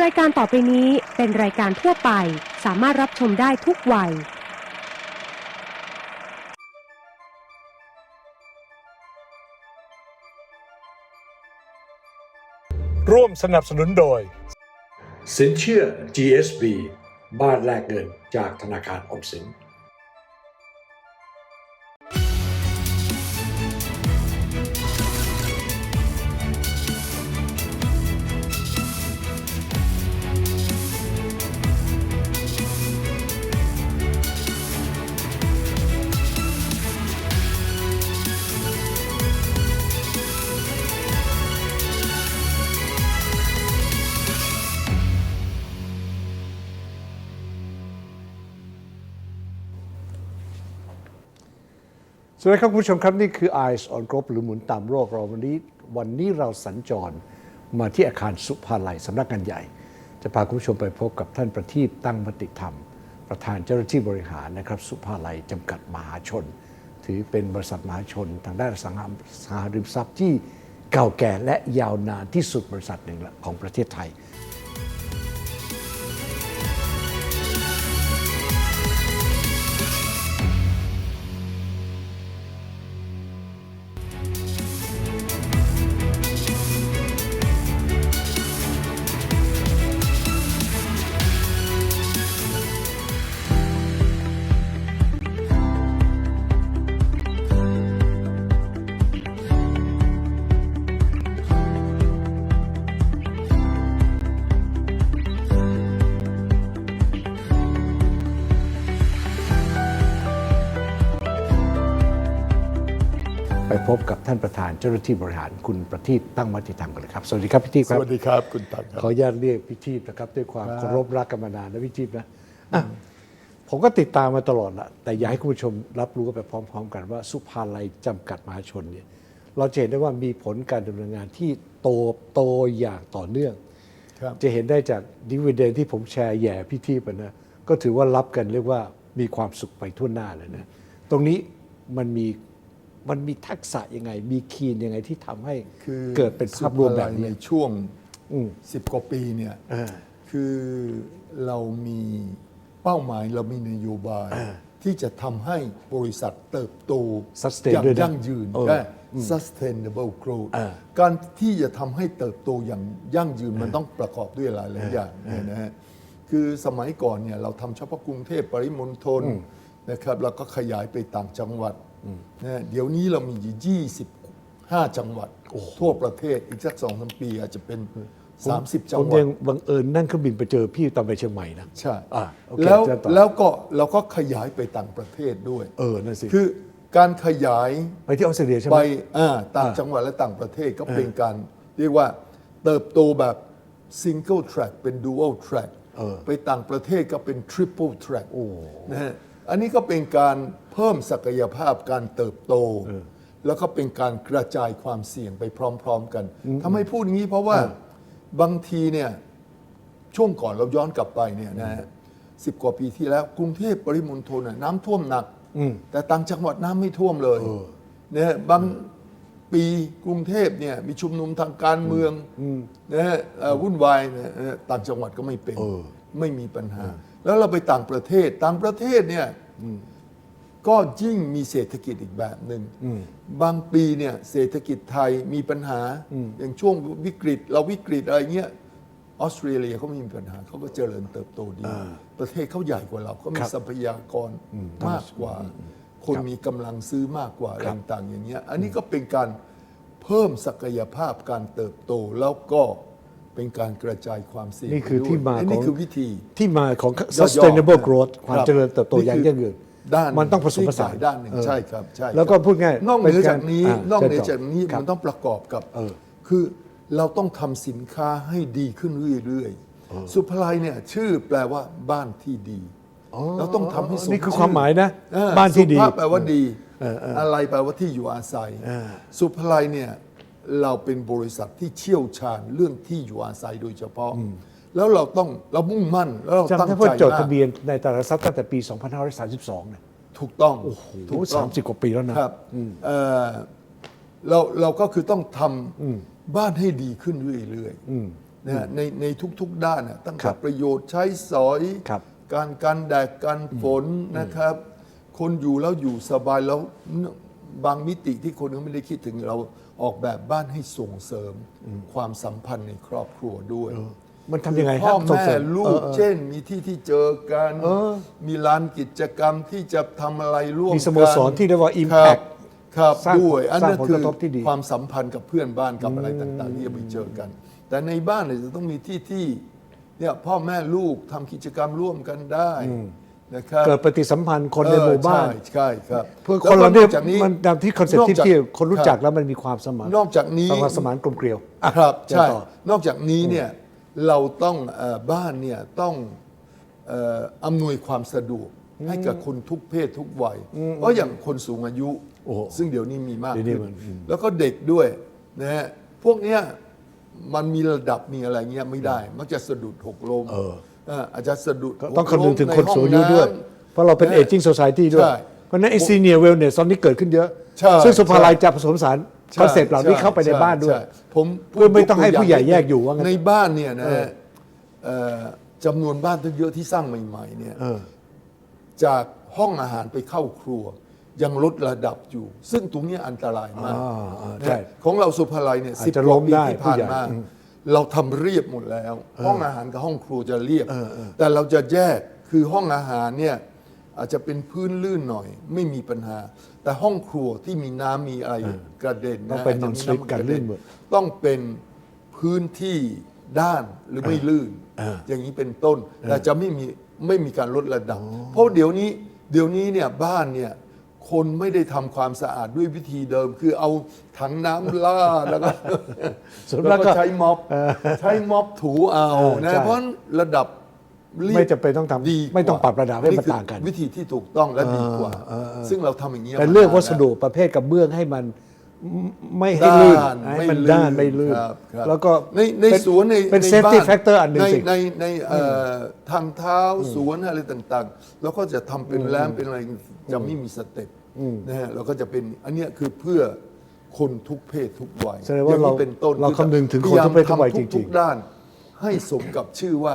รายการต่อไปนี้เป็นรายการทั่วไป สามารถรับชมได้ทุกวัย ร่วมสนับสนุนโดย สินเชื่อ GSB บ้านแลกเงินจากธนาคารออมสิน สวัสดีครับคุณผู้ชมครับนี่คือ Eyes on Globe หรือหมุนตามโลกเราวันนี้วันนี้เราสัญจรมาที่อาคารสุภาลัยสำนักงานใหญ่ จะพาคุณผู้ชมไปพบกับท่านประทีปตั้งมติธรรม ประธานเจ้าหน้าที่บริหารนะครับ สุภาลัยจำกัดมหาชน ถือเป็นบริษัทมหาชน ทางด้านสังหาริมทรัพย์ที่เก่าแก่และยาวนานที่สุดบริษัทหนึ่งของประเทศไทย บกับท่านประธานเจ้าหน้าที่บริหารคุณประทีปตั้งมติธรรมกันเลยครับ สวัสดีครับพี่ทีปสครับ วัสดีครับคุณตังคขอรับอนุญาตเรียกพี่ทีปนะครับ ด้วยความเคารพรักกันมานานนะพี่ทีปนะอะผมก็ติดตามมาตลอดละแต่อยากให้คุณผู้ชมรับรู้กันไปพร้อม ๆ กันว่าสุภาลัยจำกัดมหาชนเนี่ยเราจะเห็นได้ว่ามีผลการดำเนินงานที่โตโตอย่างต่อเนื่อง ครับจะเห็นได้จากดิวิเดนที่ผมแชร์แย่พี่ทีปอะนะก็ถือว่ารับกันเรียกว่ามีความสุขไปทั่วหน้าเลยนะ ตรงนี้มันมี มันมีทักษะยังไง มีคีนยังไงที่ทำให้คือเกิดเป็นภาพรวมแบบสุภาลัยนี้ ในช่วงอืม สิบกว่าปีเนี่ยเออ คือเรามีเป้าหมายเรามีนโยบาย ที่จะทำให้บริษัทเติบโต Sustain อย่างด้วยนะยั่งยืนเออได้ sustainable growth เออการที่จะทำให้เติบโตอย่างยั่งยืนมันต้องประกอบด้วยหลายหลายๆอย่างเนี่ยนะฮะคือสมัยก่อนเนี่ยเราทำเฉพาะกรุงเทพปริมณฑลนะครับแล้วก็ขยายไปต่างจังหวัด นะฮะเดี๋ยวนี้เรามีอยู่25 จังหวัด ทั่วประเทศอีกสักสองสามปีอาจจะเป็น 30 จัผงมหวัด ยังบังเอิญนั่งเครื่องบินไปเจอพี่ตอนไปเชียงใหม่นะ ใช่อ่าโอเคแล้วเชิญต่อ แล้วก็เราก็ขยายไปต่างประเทศด้วย เออนั่นสิคือการขยาย ไปที่ออสเตรเลียใช่ไหไปมอ่าต่างจังหวัดและต่างประเทศก็เป็นการเรียกว่าเติบโตแบบ single track เป็น dual track ไปต่างประเทศก็เป็น triple track นะฮะ อันนี้ก็เป็นการเพิ่มศักยภาพการเติบโต แล้วก็เป็นการกระจายความเสี่ยงไปพร้อม ๆ กันทำไมพูดอย่างนี้เพราะว่าบางทีเนี่ยช่วงก่อนเราย้อนกลับไปเนี่ยนะฮะสิบกว่าปีที่แล้ว กรุงเทพปริมณฑลน่ะน้ำท่วมหนัก แต่ต่างจังหวัดน้ำไม่ท่วมเลยนะฮะบางปีกรุงเทพเนี่ยมีชุมนุมทางการเมืองนะฮะเอ่อวุ่นวายนะฮะต่างจังหวัดก็ไม่เป็น ไม่มีปัญหา แล้วเราไปต่างประเทศต่างประเทศเนี่ยก็ยิ่งมีเศรษฐกิจอีกแบบหนึ่งบางปีเนี่ยเศรษฐกิจไทยมีปัญหาอย่างช่วงวิกฤต เราวิกฤตอะไรเงี้ยออสเตรเลียเขาไม่มีปัญหาเขาก็เจริญเติบโตดี ประเทศเขาใหญ่กว่าเราเขามีครับทรัพยากรมากกว่า คนมีกำลังซื้อมากกว่าอะไรต่างๆอย่างเงี้ยอันนี้ก็เป็นการเพิ่มศักยภาพการเติบโตแล้วก็ เป็นการกระจายความเสี่ยงนี่คือไปด้วยที่มาอันขนี้องคือวิธี ที่มาของย่อๆ sustainable growth ความครับเจริญเติบโตอย่างยั่งยืนด้านมันต้องผสมผสานด้านหนึ่งเออใช่ครับใช่แล้วก็พูดง่ายนอกเหนือป็จากนี้านอกเหนือชิญจากนี้ครับ มันต้องประกอบกับเออคือเราต้องทำสินค้าให้ดีขึ้นเรื่อยๆสุภไลเนี่ยชื่อแปลว่าบ้านที่ดี เราต้องทำให้สมนี่คือชื่ความหมายนะเออบ้านที่ดีสุภาพแปลว่าดี อะไรแปลว่าที่อยู่อาศัย สุภไลเนี่ย เราเป็นบริษัทที่เชี่ยวชาญเรื่องที่อยู่อาศัยโดยเฉพาะ แล้วเราต้องเรามุ่งมั่นแล้วเราตั้งจำได้ใจว่าจดมาทะกเบียนในตลาดหลักทรัพย์ตั้งแต่ปี 2532เนี่ยถูกต้องโอ้โหถูกต้องสามสิบกว่าปีแล้วนะครับเอ่อเราเราก็คือต้องทำบ้านให้ดีขึ้นเรื่อยๆนะฮะในในทุกๆด้านน่ะตั้งครัแต่บประโยชน์ใช้สอย ครับ การกันแดดกันฝนนะครับ คนอยู่แล้วอยู่สบายแล้วบางมิติที่คนก็ไม่ได้คิดถึงเรา ออกแบบบ้านให้ส่งเสริมความสัมพันธ์ในครอบครัวด้วย มันทำยังไงพ่อส่งแม่เสริมลูกเออเออเช่น มีที่ที่เจอกันเออมีลานกิจกรรมที่จะทำอะไรร่วมกันมีสโมสรที่เรียกว่าครับ Impact ครับสร้างด้วยอันนั้นสร้างผลคืกอระทบที่ดีความสัมพันธ์กับเพื่อนบ้านกับอะไรต่างๆที่จะไปเจอกัน แต่ในบ้านเนี่ยจะต้องมีที่ที่เนี่ยพ่อแม่ลูกทำกิจกรรมร่วมกันได้ นะครับเกิดปฏิสัมพันธ์คนในหมู่บ้าน เออใช่ใช่ครับเพื่อคนเราเนี่ยแล้วก็อกจากนี้มันตามที่คอนเซ็ปต์ที่กจาก ที่คนรู้จักบแล้วมันมีความสมานนอกจากนี้ความสมานกลมเกลียวอะครับเชิญใช่ต่อนอกจากนี้เนี่ยเราต้องเอ่อบ้านเนี่ยต้องเอ่ออำนวยความสะดวกให้กับคนทุกเพศทุกวัยเพราะอย่างคนสูงอายุโอ้โหซึ่งเดี๋ยวนี้มีมากเดี๋ยวนี้ขึ้นมันอืม แล้วก็เด็กด้วยนะฮะพวกเนี้ยมันมีระดับมีอะไรเงี้ยไม่ได้ มักจะสะดุดหกล้มเออเอ่ออาจจะสะดุดก็ต้องหกล้มคำนึงถึงในคนสูงอายุด้วยห้องน้ำเพราะเราเป็นนะเอจิ้งโซซ i ตี้ด้วย ใช่ เพราะฉะนั้นไอซีเนียเวลเนสตอนนี้เกิดขึ้นเยอะ ใช่ซึ่งสุภาลัยจะผสมผสานใช่คอนเซ็ปต์เหล่านี้เข้าไปในช่บ้านด้วย ใช่ผมเพื่อไม่ต้องให้ผู้ใหญ่แยกอยู่ว่างั้น ในบ้านเนี่ยนะฮะเอ่อจำนวนบ้านตั้งเยอะที่สร้างใหม่ ๆ เนี่ย เออ จากห้องอาหารไปเข้าครัว ยังลดระดับอยู่ ซึ่งตรงเนี้ยอันตรายมากอ่าอ่านะใช่ของเราสุภาลัยเนี่ยอาจสิบจะกว่าล้มปีได้ที่ผ่านผู้ใหญ่มา อืม เราทำเรียบหมดแล้ว ห้องอาหารกับห้องครัวจะเรียบ แต่เราจะแยกคือห้องอาหารเนี่ยอาจจะเป็นพื้นลื่นหน่อย ไม่มีปัญหา แต่ห้องครัวที่มีน้ำมีอะไรกระเด็นต้องนะเป็นอาจจะมี non-slip ำกันลื่นหมดต้องเป็นพื้นที่ด้านหรือไม่ลื่น อย่างนี้เป็นต้นแต่จะไม่มีไม่มีการลดระดับ เพราะเดี๋ยวนี้เดี๋ยวนี้เนี่ยบ้านเนี่ย คนไม่ได้ทำความสะอาดด้วยวิธีเดิม คือเอาถังน้ำลาดแล้วก็ส่วนแล้มาวกก็ก็ใช้ม็อบใช้ม็อบถูเอาเออนะใช่ เพราะระดับรีบไม่จำเป็นต้องทำดีกว่าไม่ต้องปรับระดับให้มันคือต่างกัน วิธีที่ถูกต้องและดีกว่าซึ่งเราทำอย่างนี้ยแต่มาเลือกนานวัสดุแล้ประเภทกับเบื้องให้มัน ไม่ให้ลื่นให้มันด้านไม่ลื่น ครับครับแล้วก็ในในเป็สวนในเป็น ในเซฟตี้บ้าแฟกเตอร์อันหนึ่งในสิ ในในเอ่อทางเท้าสวนอะไรต่างๆ แล้วก็จะทำเป็นแรมเป็นอะไรจะไม่มีสเต็ปนะฮะเราก็จะเป็นอันเนี้ยคือเพื่อคนทุกเพศทุกวัยแสดงว่าอย่นี้เราเป็นต้นเราอคำนึงถึงคนทุกเพศทุกวัยพาาจริงๆทุกๆด้าน ให้สมกับชื่อว่า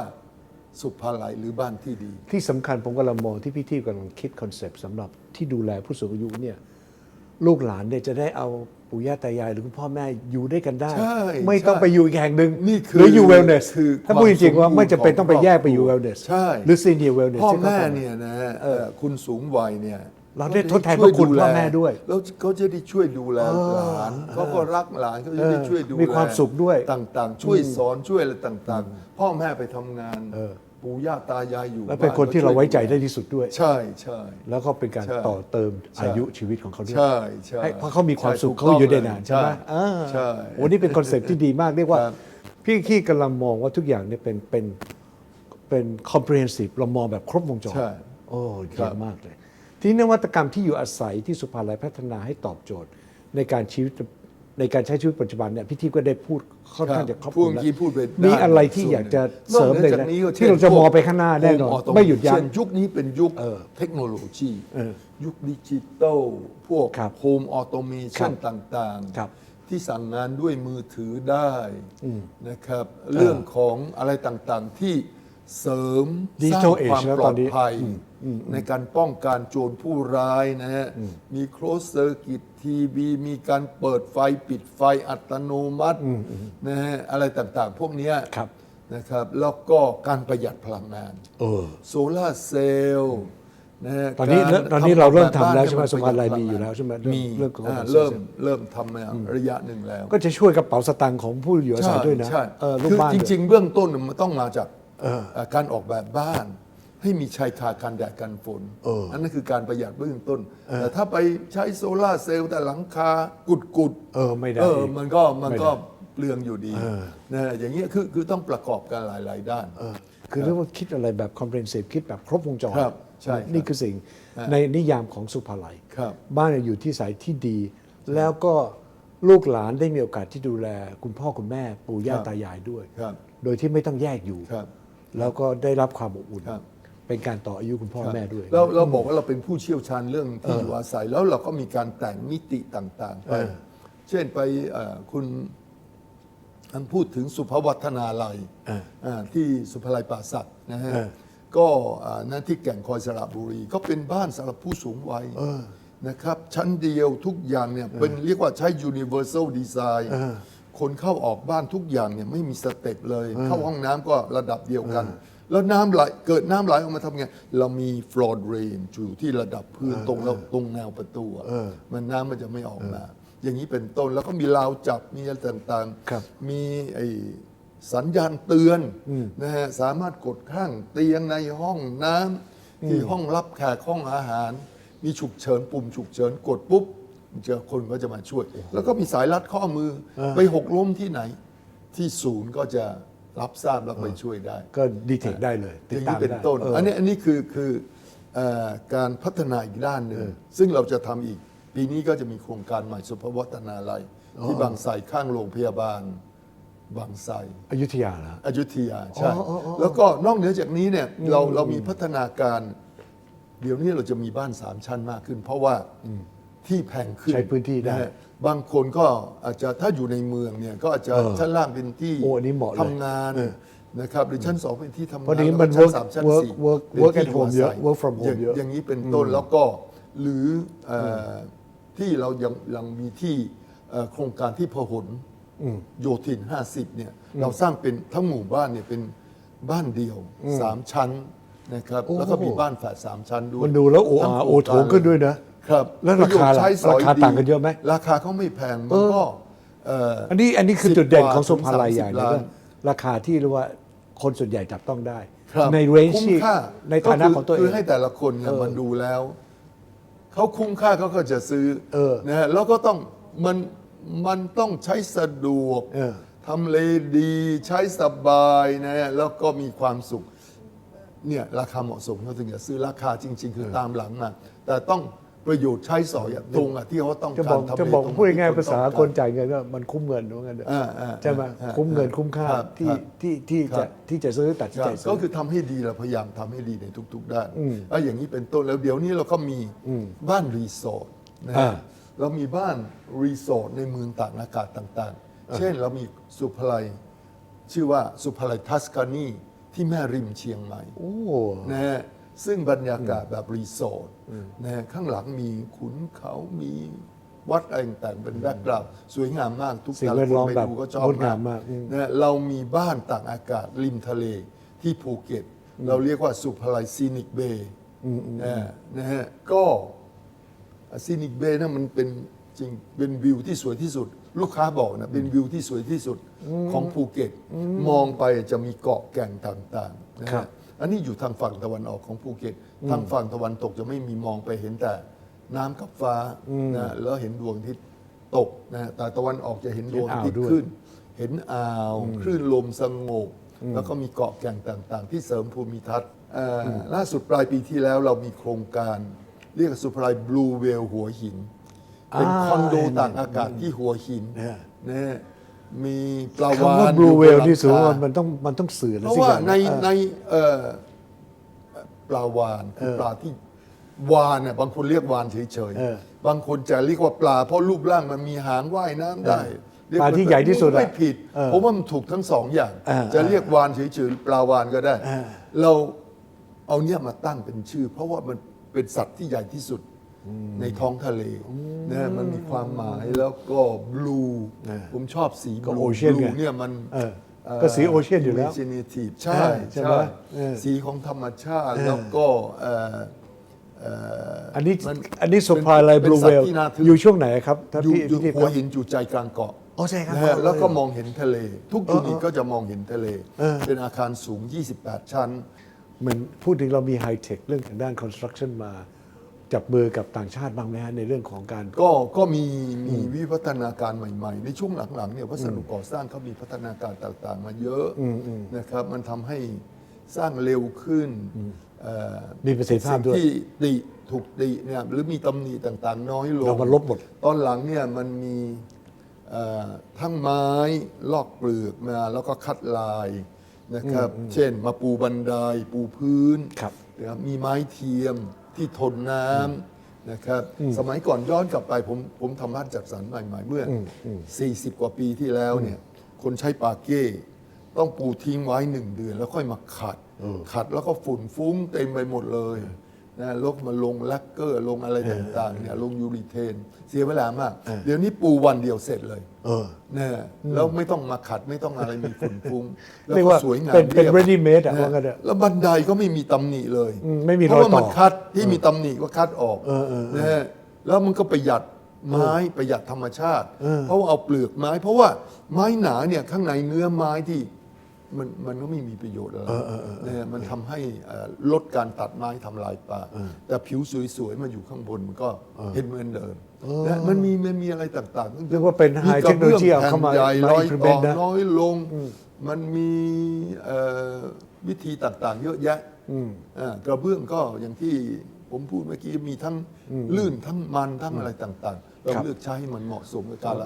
สุภาลัยหรือบ้านที่ดี ที่สำคัญผมกำลังมองที่พี่ที่กำลังคิดคอนเซปต์สำหรับที่ดูแลผู้สูงอายุเนี่ย ลูกหลานเนี่ยจะได้เอาปู่ย่าตายายหรือคุณพ่อแม่อยู่ด้วยกันได้ ใช่ไม่ต้องใช่ไปอยู่อีกแห่งหนึ่งนี่คือหรืออยู่เวลเนสคือถ้าพูดจริงๆว่าความสมบูรณ์ไม่จำเป็นต้องไปแยกไปอยู่ของเวครอบลเนสใช่ หรือซีเนียเวลเนส พ่อแม่เนี่ยนะฮะเอ่อคุณสูงวัยเนี่ยเราได้ทดแทนพระคุณพ่อแม่ด้วยแล้วเขาจะได้ช่วยดูแลหลานเขาก็รักหลานเขาจะได้ช่วยดูแลมีความสุขด้วย ต่างๆ ช่วยสอนช่วยอะไรต่าง ๆ พ่อแม่ไปทำงานเออ ปู่ย่าตายายอยู่และเป็นคนบ้ที่เราไว้ใจก็ช่ยได้ที่สุดด้วย ใช่ใช่แล้วก็เป็นการใช่ต่อเติมใช่อายุชีวิตของเขาด้วยใช่ใช่ให้เพราะเขามีความสุขใช่เขาอยู่ได้นานใช่ไหมใช่อ่าใช่วันนี้เป็นคอนเซ็ปต์ที่ดีมากเรียกว่าครับพี่ขี้กำลังมองว่าทุกอย่างเนี่ยเป็นเป็นเป็น comprehensive เรามองแบบครบวงจรใช่โอ้ครัเยี่ยบมมากเลย ที่นวัตกรรมที่อยู่อาศัยที่สุภาลัยพัฒนาให้ตอบโจทย์ในการชีวิต ในการใช้ชีวิตปัจจุบันเนี่ยพี่ที่ก็ได้พูดค่อนข้างจะครอบคพูลุดมเมื่แล้วอกี้พูดไปมีด้นอะไรที่ส่วนอยากจะหนึ่งเสริมเลยนอกนะจากนี้ก็ที่เราจะมองไปข้างหน้าแน่นอนโฮมไม่หยุดยั้งเช่นยุคนี้เป็นยุคเออเทคโนโลยีเออยุคดิจิตอลพวกครับโฮมออโตเมชันครับต่างครับๆที่สั่งงานด้วยมือถือได้นะครับ เรื่องของอะไรต่างๆที่ เสริม Digital สร้างความ age แล้วปลตออนดนี้ภัยในการป้องกันโจรผู้ร้ายนะฮะ มี close circuit ทีวีมีการเปิดไฟปิดไฟอัตโนมัตินะฮะอะไรต่างๆ พวกเนี้ยครับนะครับ แล้วก็การประหยัดพลังงานเออโซลาร์เซลล์นะฮะตอนนี้การตอนนี้เราเริ่มทำแล้วบ้นใช่ไหมให้นสภาลัยประหดมีอยู่แล้วใช่ไหมเรื่องมีเรื่องของอ่าการเริ่มโซลาร์เซลล์เริ่มทำมาระยะหนึ่งแล้ว ก็จะช่วยกระเป๋าสตางค์ของผู้อยู่อาศัยด้วยนะใช่เออลูกคือบ้านจด้วยริง ๆ เบื้องต้นมันต้องมาจากเอ่อ การออกแบบบ้าน ให้มีชายคากันแดดกันฝนเอออันนั้นคือการประหยัดเบื้องต้นแต่ถ้าไปใช้โซลาร์เซลล์แต่หลังคากุดกุดๆเออไม่ได้เออมันก็มันไม่ได้ก็เปลืองอยู่ดีเออนะฮะอย่างเงี้ยคือคือต้องประกอบกันหลาย ๆ ด้านคือเรียกว่าคิดอะไรแบบ comprehensive คิดแบบครบวงจรครับใช่ครับนี่คือสิ่งในนิยามของสุภาลัยครับบ้านอยู่ที่สายที่ดี แล้วก็ลูกหลานได้มีโอกาสที่ดูแล คุณพ่อคุณแม่ปู่ย่าครับตายายด้วยครับโดยที่ไม่ต้องแยกอยู่ครับ แล้วก็ได้รับความอบอุ่น ครับ เป็นการต่ออายุคุณพ่อแม่ด้วย เราเราบอกว่าเราเป็นผู้เชี่ยวชาญเรื่องที่อยู่อาศัยแล้วเราก็มีการแต่งมิติต่าง ๆ ไปเช่นไปเอ่อคุณท่านพูดถึงสุภวัฒนาลัยเออ อ่าที่สุภาลัยป่าสักนะฮะเออ ก็อ่านั่นที่แก่งคอยสระบุรี ก็เป็นบ้านสำหรับผู้สูงวัยนะครับ ชั้นเดียวทุกอย่างเนี่ยเป็นเรียกว่าใช้ universal design คนเข้าออกบ้านทุกอย่างเนี่ยไม่มีสเต็ปเลย เข้าห้องน้ำก็ระดับเดียวกัน แล้วน้ำไหลเกิดน้ำไหลออกมาทำไง เรามี floor drain อยู่ที่ระดับพื้นตรงเราตรงแนวประตูอะมันน้ำมันจะไม่ออกมา อย่างนี้เป็นต้นแล้วก็มีราวจับมีอะไรต่างครับ ๆ มีไอ้สัญญาณเตือนนะฮะสามารถกดข้างเตียงในห้องน้ำที่ห้องรับแขกห้องอาหาร มีฉุกเฉินปุ่มฉุกเฉินกดปุ๊บเจอคนก็จะมาช่วย แล้วก็มีสายรัดข้อมือไปหกล้มที่ไหน ที่ศูนย์ก็จะรับทราบแล้วไปช่วยได้ ก็ดีเทคได้เลยอติดย่างตานี้มเป็นได้ต้น เออออันนี้อันนี้คือคือเออการพัฒนาอีกด้านหนึ่งซึ่งเราจะทำอีก ปีนี้ก็จะมีโครงการใหม่สุภวัฒนาลัย ที่บางไทรข้างโรงพยาบาล บางไทร อยุธยาเหรออยุธยาใช่ แล้วก็นอกเหนือจากนี้เนี่ยเราเรามีพัฒนาการ เดี๋ยวนี้เราจะมีบ้านสามชั้นมากขึ้น เพราะว่า ที่แพงขึ้นใช้พื้นที่ได้ะฮะบางคนก็อาจจะถ้าอยู่ในเมืองเนี่ยก็อาจจะชั้นล่างเป็นที่โอ้อันนี้เหมาะเลยทำงานนะครับหรือชั้นสองเป็นที่ทำงานเพราะเดี๋ยวนี้แล้วก็มันชั้ work สามชั้น work สี่ work เป็น work ที่ at home เยอะาศั work from home ย่างเยอะ อย่างนี้เป็นต้นแล้วก็หรือเอ่อที่เรายังยังมีที่เอ่อโครงการที่พหลโยธิน 50เนี่ยเราสร้างเป็นทั้งหมู่บ้านเนี่ยเป็นบ้านเดียวสามชั้นนะครับโอ้แล้วก็มีบ้านแฝดสามชั้นด้วยมันดูแล้วโอ้อาทั้งโอโถงขึ้นด้วยนะ ครับแล้วราคาล่ะประโยชน์ใช้สอยราคาดีต่างกันเยอะไหมราคาเขาไม่แพงมันก็เอ่ออันนี้อันนี้คือสิบจุดเด่นกว่าของสุภาลัยถึงอย่างหนึง30ว่าราคาที่เรียกว่าคนส่วนใหญ่จับต้องได้ ครับในเรนจ์คุ้มที่ค่าในฐานะของตัวเอคืองให้แต่ละคนเนี่ยเออมันดูแล้ว เขาคุ้มค่าเขาก็จะซื้อเออนะฮะแล้วก็ต้องมันมันต้องใช้สะดวกเออ ทำเลดีใช้สบายนะฮะแล้วก็มีความสุข เนี่ยราคาเหมาะสมเขาถึงจะซื้อราคาจริง ๆ คือตามหลังมาแต่ต้อง ประโยชน์ใช้สอยอะตรงอะที่เขาต้องจะกาบอรกทำเลจะบอกตรงพูดง่ายที่ๆภาษาต้องกรคนจ่ายเงินก็มันคุ้มเงินว่างั้นเถอะอ่าอ่าใช่ไหมอ่าคุ้มเงินคุ้มค่าครับที่ครับที่ที่ครัจะบ ที่จะซื้อตัดสินคใจรับซื้ก็อ คือทำให้ดีเราพยายามทำให้ดีในทุก ๆ ด้านแล้วอย่างนี้เป็นต้นแล้วเดี๋ยวนี้เราก็มีบ้านรีสอร์ทนะอ่าฮะเรามีบ้านรีสอร์ทในเมืองต่างอากาศต่างๆ เช่นเรามีสุภาลัยชื่อว่าสุภาลัยทัสกานีที่แม่ริมเชียงใหม่ โอ้ นะฮะ ซึ่งบรรยากาศแบบรีสอร์ทนะฮะข้างหลังมีขุนเขามีวัดอะไรต่างๆเป็นแบ็กกราวด์สวยงามมากทุกสิ่งแต่แวละดคนล้อมไปแบบดูก็ชอบงดงามมากอืมนะฮะเรามีบ้านต่างอากาศริมทะเลที่ภูเก็ต เราเรียกว่าสุภาลัยซีนิกเบย์นะฮะก็ซีนิกเบย์นั่นมันเป็นจริงเป็นวิวที่สวยที่สุด ลูกค้าบอกนะเป็นวิวที่สวยที่สุดของภูเก็ต มองไปจะมีเกาะแก่งต่างๆนะครัฮะบ อันนี้อยู่ทางฝั่งตะวันออกของภูเก็ต ทางฝั่งตะวันตกจะไม่มีมองไปเห็นแต่น้ำกับฟ้านะแล้วเห็นดวงอาทิตย์ตกนะแต่ตะวันออกจะเห็นดวงอาทิตย์เห็นอ่าวด้วยขึ้น เห็นอ่าวคลื่นลมสงบแล้วก็มีเกาะแก่งต่างๆ ที่เสริมภูมิทัศน์เอ่ออล่าสุดปลายปีที่แล้วเรามีโครงการ เรียกว่าสุพรายบลูเวลหัวหิน เป็นอ่าคอนโดต่างอากาศที่หัวหินเนี่ยนะฮะ มีปลาวาคำว่าฬบลูเวลอยู่บนี่สูงหลังว่าคามันต้องมันต้องสื่ออะไรเพราะสักว่าอย่างในเออในเอ่อปลาวานคือปลาที่วานเนี่ยบางคนเรียกวานเฉยเออๆบางคนจะเรียกว่าปลา เพราะรูปร่างมันมีหางว่ายน้ำได้เรียกปลาที่ใหญ่ที่สุดอะไม่ผิดเออผมว่ามันถูกทั้งสองอย่าง เออ จะเรียกวานเฉยๆปลาวานก็ได้เออเราเอาเนี่ยมาตั้งเป็นชื่อ เพราะว่ามันเป็นสัตว์ที่ใหญ่ที่สุด ในท้องทะเลนะมันมีความหมายแล้วก็บลูผมชอบสีบก็ลู ocean ไงเนี่ยมันเออก็สี ocean อยู่แล้ว imaginative ใช่ใช่ไหมใช่เออสีของธรรมชาติแล้วก็เอ่อเอ่ออันนี้มันอันนี้สุภาลัยบเป็นลูสัเวตลว์ที่น่าทึ่งอยู่ช่วงไหนครับท่านอยู่พี่อยู่พี่หัวหินอยู่ใจกลางเกาะอ๋อใจกลางนะเกาะฮะแล้วก็เลยมองเห็นทะเล ทุกยูนิตก็จะมองเห็นทะเลเออเป็นอาคารสูง 28 ชั้น เหมือนพูดถึงเรามีไฮเทคเรื่องทางด้านคอนสตรั c ชั่นมา จับมือกับต่างชาติบ้างไหมฮะในเรื่องของการ ก็ก็มีมีวิวัฒนาการใหม่ ๆ ในช่วงหลังๆเนี่ยวัสดุก่อสร้างเขามีพัฒนาการต่างๆ มาเยอะนะครับ มันทำให้สร้างเร็วขึ้นเอ่อมีประสิทธิภาพด้วยสิ่งที่ติถูกติเนี่ยหรือมีตำหนิต่างๆ น้อยลงเรามาลบหมดตอนหลังเนี่ยมันมีเอ่อทั้งไม้ลอกเปลือกมาแล้วก็คัดลายนะครับ เช่น มาปูบันไดปูพื้นครับนะครับมีไม้เทียม ที่ทนน้ำนะครับ สมัยก่อนย้อนกลับไปผมผมทำบ้านจัดสรรใหม่ๆเมื่ออ40 กว่าปีที่แล้วเนี่ยคนใช้ปาเก้ต้องปูทิ้งไว้หนึ่งเดือน แล้วค่อยมาขัด ขัดแล้วก็ฝุ่นฟุ้งเต็มไปหมดเลย นะแลวมาลงแลกเกอร์ลงอะไรต่างๆเนี่ยลงยูริเทน เสียเวลามาก เดี๋ยวนี้ปูวันเดียวเสร็จเลยเออเนี่ยแล้วไม่ต้องมาขัดไม่ต้องอะไรมีฝุ่นฟุ้งแล้วเรียกก็ว่าสวยงามเป็นเป็นรียบ ready made อะนะว่างั้นเถอะแล้วบันไดก็ไม่มีตำหนิเลยอืมไม่มีเพราะว่าอยต่อมันคัดที่มีตำหนิก็คัดออกนะฮะแล้วมันก็ประหยัดไม้ประหยัดธรรมชาติ เพราะว่าเอาเปลือกไม้ เพราะว่าไม้หนาเนี่ยข้างในเนื้อไม้ที่ มันมันก็ไม่มีประโยชน์อะไรนะฮะมันทำให้เอ่อลดการตัดไม้ทำลายป่า แต่ผิวสวยๆมาอยู่ข้างบนมันก็เห็นเหมือนเดิมนะมันมีมันมีอะไรต่างๆเรียกว่าเป็น high กระบื้อง technology เอาเข้ามาแผ่นใหญ่มาร้อย implement ต่อนะน้อยลง มันมีเอ่อวิธีต่างๆ เยอะแยะอ่ากระเบื้องก็อย่างที่ผมพูดเมื่อกี้มีทั้งลื่นทั้งมันทั้งอะไรต่าง ๆ เราครับเลือกใช้ให้มันเหมาะสมกับกาล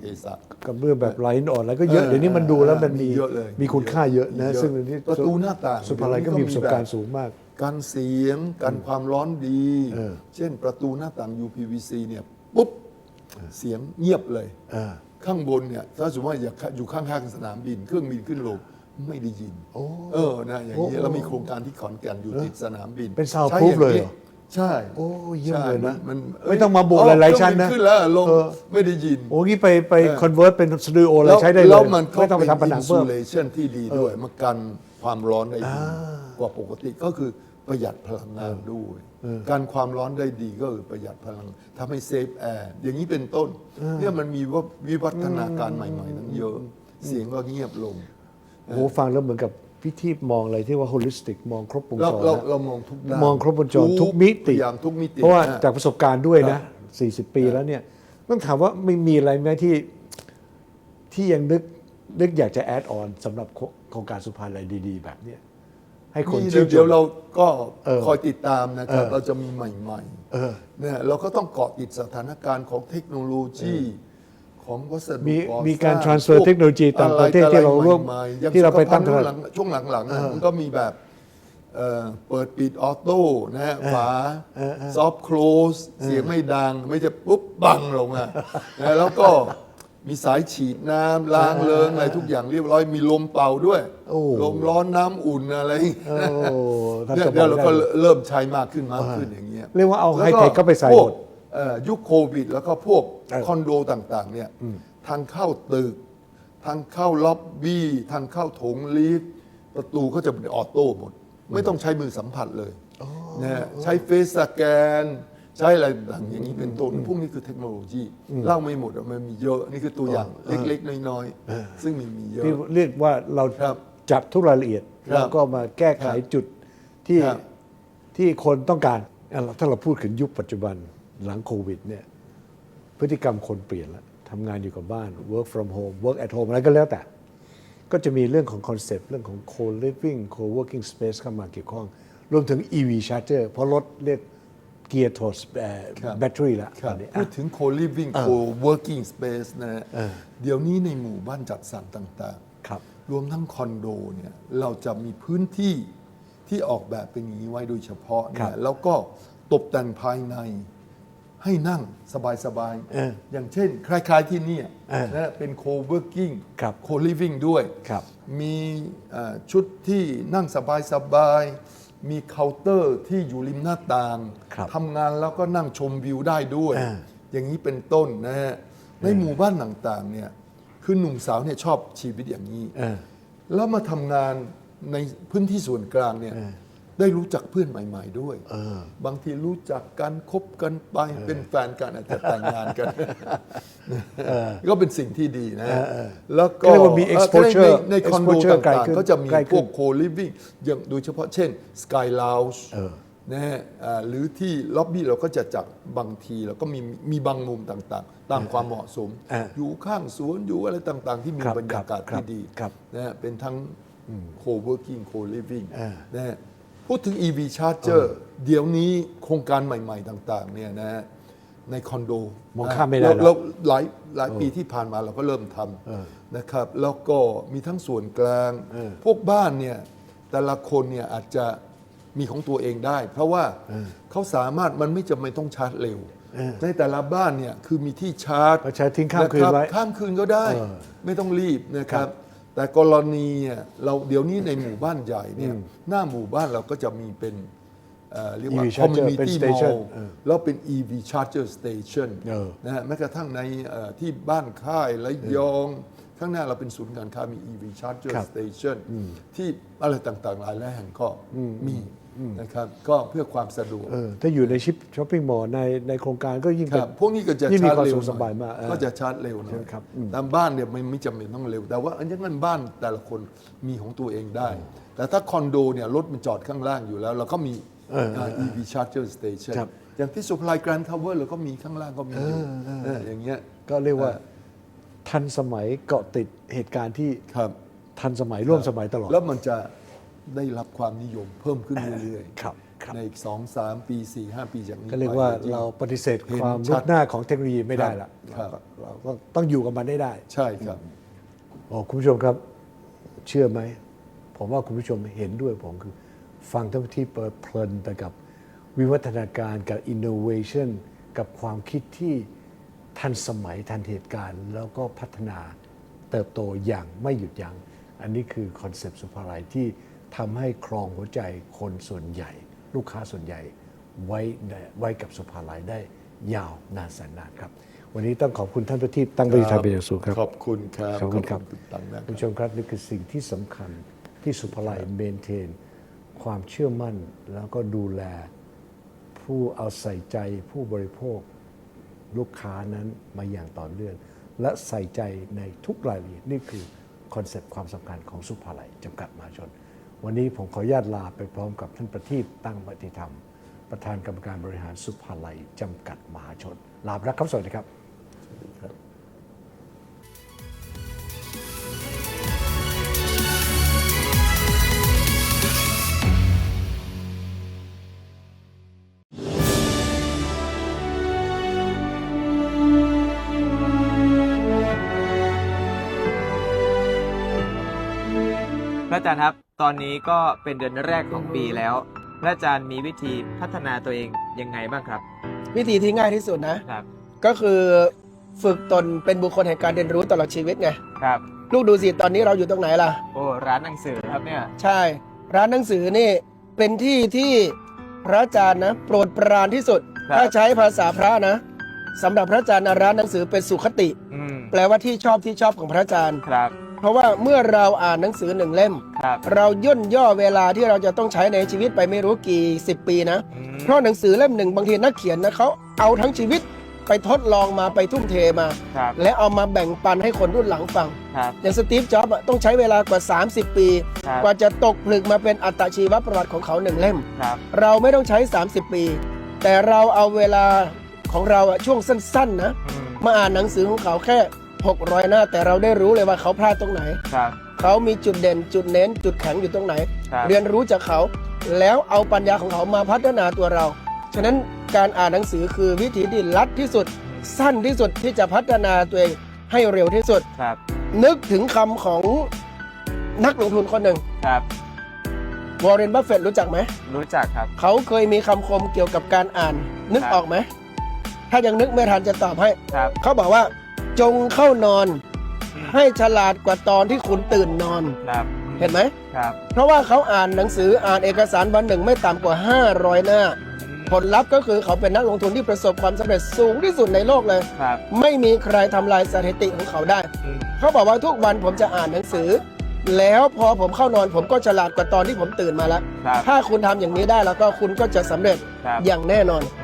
เทศะ กระเบื้องแบบไร้หินอ่อนแล้วก็เยอะเออเดี๋ยวนี้มันดูแล้วมันมีมีเยอะเลย มีคุณค่าเยอะนะมีเยอะซึ่งเดี๋ยวนี้ประตูหน้าต่างสุภาลัยก็มีประสบการณ์สูงมากการเสียงการความร้อนดี เออ เช่นประตูหน้าต่าง UPVC เนี่ยปุ๊บเสียงเงียบเลยเออข้างบนเนี่ยถ้าสมมติว่าอยู่ข้างๆสนามบิน เครื่องบินขึ้นลงไม่ได้ยินเออนะอย่างนี้โอ้เรามีโครงการที่ขอนแก่นอยู่ติดสนามบินเป็น sound ใช้ proof างเลยเหรอ ใช่โอ้เยี่ยมใช่เลยนะมันไม่ต้องมาบุกหลายๆชั้นนะเครื่องบิขึ้นแล้วลงเออไม่ได้ยินโอ้งี้ไปไปคอนเวิร์ตเป็นสตูดิโอเลยใช้ได้เลยแล้วมันก็ไม่ต้องไปเป็นทำผนังเพิ่ม insulation ที่ดีด้วยมันกันความร้อนได้ดีกว่าปกติก็คือประหยัดพลังงานด้วยการความร้อนได้ดีก็คือประหยัดพลังทำให้เซฟแอร์อย่างนี้เป็นต้นเนี่ยมันมีว่าวิวัฒนาการใหม่ๆนั้นเยอะ เสียงก็เงียบลงโอ้โหฟังแล้วเหมือนกับ พิธีมองอะไรที่ว่า holistic มองครบวงเราจรเรานะเรามองทุกด้านมองครบวงจรทุกมิติอย่างทุกมิติ เพราะว่าอ่จากประสบการณ์ด้วยนะ 40 ปีแล้วเนี่ยต้องถามว่าไม่มีอะไรไหมที่ที่ยังนึกนึกอยากจะแอดออนสำหรับโคโครงการสุภาลัยดี ๆ แบบเนี้ยให้คนมีชื่นชเดี๋ยวม เราก็เออคอยติดตามนะครับ เออเราจะมีใหม่เออๆเนี่ยเราก็ต้องเกาะติดสถานการณ์ของเทคโนโลยี ของวัสดุมีก่อสงมีการ transfer พวกเทคโนโลยีต่างประเทศที่เราร่วมอะไรๆใหๆอย่างที่เราไปตั้งสุขภาพช่วงหลังๆอะมันก็มีแบบเอ่อเปิดปิดออโต้นะฮะฝาซอฟต์โคลสเสียงไม่ดัง ไม่จะปุ๊บบังลงอะนะแล้วก็มีสายฉีดน้ำล้างเลิงอะไรทุกอย่างเรียบร้อยมีลมเป่าด้วย โอ้ ลมร้อนน้ำอุ่นอะไรอย่างเงี้ยโอ้ทันเนี่ยสมัเดี๋ยยวเราได้ก็เลยเริ่มใช้มากขึ้นมากขึ้นอย่างเงี้ยเรียกว่าเอาแล้ว high tech เข้าไปใส่พวกหมดเอ่อยุคโควิด แล้วก็พวกเออ คอนโดต่างๆเนี่ยทางเข้าตึก ทางเข้าล็อบบี้ ทางเข้าโถงลิฟต์ประตูก็จะเป็นออโต้หมด ไม่ต้องใช้มือสัมผัสเลยนะฮะใช้เฟซสแกน ใช้อะไรต่างๆอย่างนี้เป็นต้นพวกนี้คือเทคโนโลยีเล่าไม่หมดอะมันมีเยอะนี่คือตัวอย่างเล็กๆ น้อยๆ ซึ่งมันมีเยอะที่เรียกว่าเราครับจับทุกรายละเอียดครับแล้วก็มาแก้ไขจุดที่ครับที่คนต้องการอะถ้าเราพูดถึงยุคปัจจุบันหลังโควิดเนี่ย พฤติกรรมคนเปลี่ยนแล้วทำงานอยู่กับบ้าน work from home work at home อะไรก็แล้วแต่ ก็จะมีเรื่องของคอนเซปต์เรื่องของ co-living co-working space เข้ามาเกี่ยวข้อง รวมถึง EV charger เพราะรถเรียกเกียร์โทสครับแบตเตอรี่แล้วครัตบอนนี้พูดถึง co-living co-working space นะฮะเดี๋ยวนี้ในหมู่บ้านจัดสรรต่างครับๆรวมทั้งคอนโดเนี่ย เราจะมีพื้นที่ที่ออกแบบเป็นอย่างนี้ไว้โดยเฉพาะครัเนี่ยบแล้วก็ตกแต่งภายใน ให้นั่งสบายเออๆ อย่างเช่น คล้ายๆที่เนี่ยเออนะเป็น co-working ครับ co-living ด้วย ครับมีเอ่อชุดที่นั่งสบายๆ มีเคาน์เตอร์ที่อยู่ริมหน้าต่างครับทำงานแล้วก็นั่งชมวิวได้ด้วยอ่าอย่างนี้เป็นต้นนะฮะในหมู่บ้านต่างๆเนี่ยคือหนุ่มสาวเนี่ยชอบชีวิตอย่างนี้ เออ แล้วมาทำงานในพื้นที่ส่วนกลางเนี่ย ได้รู้จักเพื่อนใหม่ ๆ ด้วย บางทีรู้จักกันคบกันไปเป็นแฟนกันอาจจะแต่งงานกัน ก็เป็นสิ่งที่ดีนะฮะแล้วก็ก็เรียกว่ามีเอ่อ exposure ในในคอนโด exposure ไกลต่างขึ้นๆก็จะมีใกล้ขึ้พวนก co-living อย่างโดยเฉพาะเช่น Sky Lounge เออนะฮะอ่าหรือที่ล็อบบี้เราก็จะจัดบางทีเราก็มีมีบางมุมต่างๆ ตามความเหมาะสมอ่าอยู่ข้างสวนอยู่อะไรต่างๆ ที่มีครับบรรยากาศครับที่ดีครับนะฮะเป็นทั้ง co-working co-living อ่านะฮะ พูดถึง EV charger เดี๋ยวนี้โครงการใหม่ๆต่างๆเนี่ยนะฮะในคอนโดมองข้ามไม่ได้แล้วหรอกแล้วหลายหลายปีที่ผ่านมาเราก็เริ่มทำนะครับแล้วก็มีทั้งส่วนกลาง พวกบ้านเนี่ยแต่ละคนเนี่ยอาจจะมีของตัวเองได้ เพราะว่าเขาสามารถมันไม่จำเป็นต้องชาร์จเร็ว ในแต่ละบ้านเนี่ยคือมีที่ชาร์จก็ใช้ทิ้งข้ามคืนไว้ะรับข้ามคืนก็ได้เออไม่ต้องรีบนะครับ แต่กรณีเนี่ยเราเดี๋ยวนี้ในหมู่บ้านใหญ่เนี่ยหน้าหมู่บ้านเราก็จะมีเป็นเอ่อเรียกว่า EV charger เป็น community station mall เออแล้วเป็น EV charger station เออ นะฮะแม้กระทั่งในเอ่อที่บ้านค่ายระยอง ข้างหน้าเราเป็นศูนย์การค้ามี EV charger ครับ station ที่อะไรต่างๆ หลายแห่งก็มี นะครับก็เพื่อความสะดวกเออถ้าอยู่ในชิปช้อปปิ้งมอลล์ในในโครงการก็ยิ่งคเป็นรับพวกนี้ก็จะยิ่งมีชาร์จเร็วความหสบายน่มากเออก็จะชาร์จเร็วหน่อใช่ยครับอืมตามบ้านเนี่ยไม่ไม่จำเป็นต้องเร็ว แต่ว่าอันนี้มันบ้านแต่ละคนมีของตัวเองได้ แต่ถ้าคอนโดเนี่ยรถมันจอดข้างล่างอยู่แล้ว เราก็มี EV charger station ครับ อย่างที่สุพลายแกรนด์ทาวเวอร์เราก็มีข้างล่างก็มีอยู่เอออย่างเงี้ยก็เรียกว่าทันสมัยเกาะติดเหตุการณ์ที่ครับ ทันสมัยร่วมสมัยตลอด แล้วมันจะ ได้รับความนิยมเพิ่มขึ้นเรื่อยครับครับในอีกสองสามปีสี่ห้าปีจากนี้ก็เรียกว่าไปเราปฏิเสธเห็นความชัรุดดหน้าของเทคโนโลยีไม่ได้ละครับ เราก็เราก็ต้องอยู่กับมันได้ได้ใช่ครับ โอ้คุณผู้ชมครับ เชื่อไหม ผมว่าคุณผู้ชมเห็นด้วยผมคือ ฟังทั้งที่เปิดเพลินไปกับวิวัฒนาการกับ innovation กับความคิดที่ทันสมัยทันเหตุการณ์ แล้วก็พัฒนาเติบโตอย่างไม่หยุดยัง้งอันนี้คือคอนเซปต์สุภาลัยที่ ทำให้ครองหัวใจคนส่วนใหญ่ ลูกค้าส่วนใหญ่ไว้ในไว้กับสุภาลัยได้ยาวนานแสนนานครับ วันนี้ต้องขอบคุณท่านประทีปตั้งบริษัทเป็นอย่างสูงครับ ขอบคุณครับขอบคุณครับณตังนะคคุณรับผู้ชมครับนี่คือสิ่งที่สำคัญที่สุภาลัยเมนเทน ความเชื่อมั่นแล้วก็ดูแลผู้เอาใส่ใจผู้บริโภคลูกค้านั้นมาอย่างต่อเนื่องและใส่ใจในทุกรายละเอียดนี่คือคอนเซปต์ความสำคัญของสุภาลัยจำกัดมหาชน วันนี้ผมขออนุญาตลาไปพร้อมกับท่านประทีปตั้งมติธรรม ประธานกรรมการบริหารสุภาลัยจำกัดมหาชน ลาไปแล้วครับ สวัสดีครับ ตอนนี้ก็เป็นเดือนแรกของปีแล้วพระอาจารย์มีวิธีพัฒนาตัวเองยังไงบ้างครับ วิธีที่ง่ายที่สุดนะ ครับ ก็คือฝึกตนเป็นบุคคลแห่งการเรียนรู้ตลอดชีวิตไงครับ ลูกดูสิตอนนี้เราอยู่ตรงไหนล่ะ โอ้ร้านหนังสือครับเนี่ย ใช่ ร้านหนังสือนี่เป็นที่ที่พระอาจารย์นะ โปรดปรานที่สุด ครับ ถ้าใช้ภาษาพระนะสำหรับพระอาจารย์นะร้านหนังสือเป็นสุขติ อืมแปลว่าที่ชอบที่ชอบของพระอาจารย์ ครับ เพราะว่าเมื่อเราอ่านหนังสือหนึ่งเล่ม ครับเราย่นย่อเวลาที่เราจะต้องใช้ในชีวิตไปไม่รู้กี่สิบปีนะ อืมเพราะหนังสือเล่มหนึ่งบางทีนักเขียนนะเขาเอาทั้งชีวิตไปทดลองมาไปทุ่มเทมา ครับและเอามาแบ่งปันให้คนรุ่นหลังฟัง ครับอย่างสตีฟ จ็อบส์อะต้องใช้เวลากว่า 30 ปี ครับกว่าจะตกผลึกมาเป็นอัตชีวประวัติของเขาหนึ่งเล่ม ครับเราไม่ต้องใช้ 30 ปี แต่เราเอาเวลาของเราอะช่วงสั้นๆนะ อืมมาอ่านหนังสือของเขาแค่ 600 หน้า แต่เราได้รู้เลยว่าเขาพลาดตรงไหน ครับ เขามีจุดเด่นจุดเน้น จุดแข็งอยู่ตรงไหน ครับเรียนรู้จากเขา แล้วเอาปัญญาของเขามาพัฒนาตัวเรา ฉะนั้นการอ่านหนังสือคือวิธีที่ลัดที่สุด สั้นที่สุดที่จะพัฒนาตัวเองให้เร็วที่สุด ครับนึกถึงคำของนักลงทุนคนหนึ่งครับ วอร์เรนบัฟเฟตรู้จักไหม รู้จักครับ เขาเคยมีคำคมเกี่ยวกับการอ่าน นึกครับ ออกไหม ถ้ายังนึกไม่ทันจะตอบให้ ครับ เขาบอกว่า จงเข้านอน ให้ฉลาดกว่าตอนที่คุณตื่นนอน ครับเห็นไหม ครับเพราะว่าเขาอ่านหนังสืออ่านเอกสารวันหนึ่งไม่ต่ำกว่า 500 หน้าอืมผลลัพธ์ก็คือเขาเป็นนักลงทุนที่ประสบความสำเร็จสูงที่สุดในโลกเลย ครับไม่มีใครทำลายสถิติของเขาได้ อืมเขาบอกว่าทุกวันผมจะอ่านหนังสือ แล้วพอผมเข้านอนผมก็ฉลาดกว่าตอนที่ผมตื่นมาแล้ว ครับถ้าคุณทำอย่างนี้ได้แล้วก็คุณก็จะสำเร็จครับอย่างแน่นอนอืม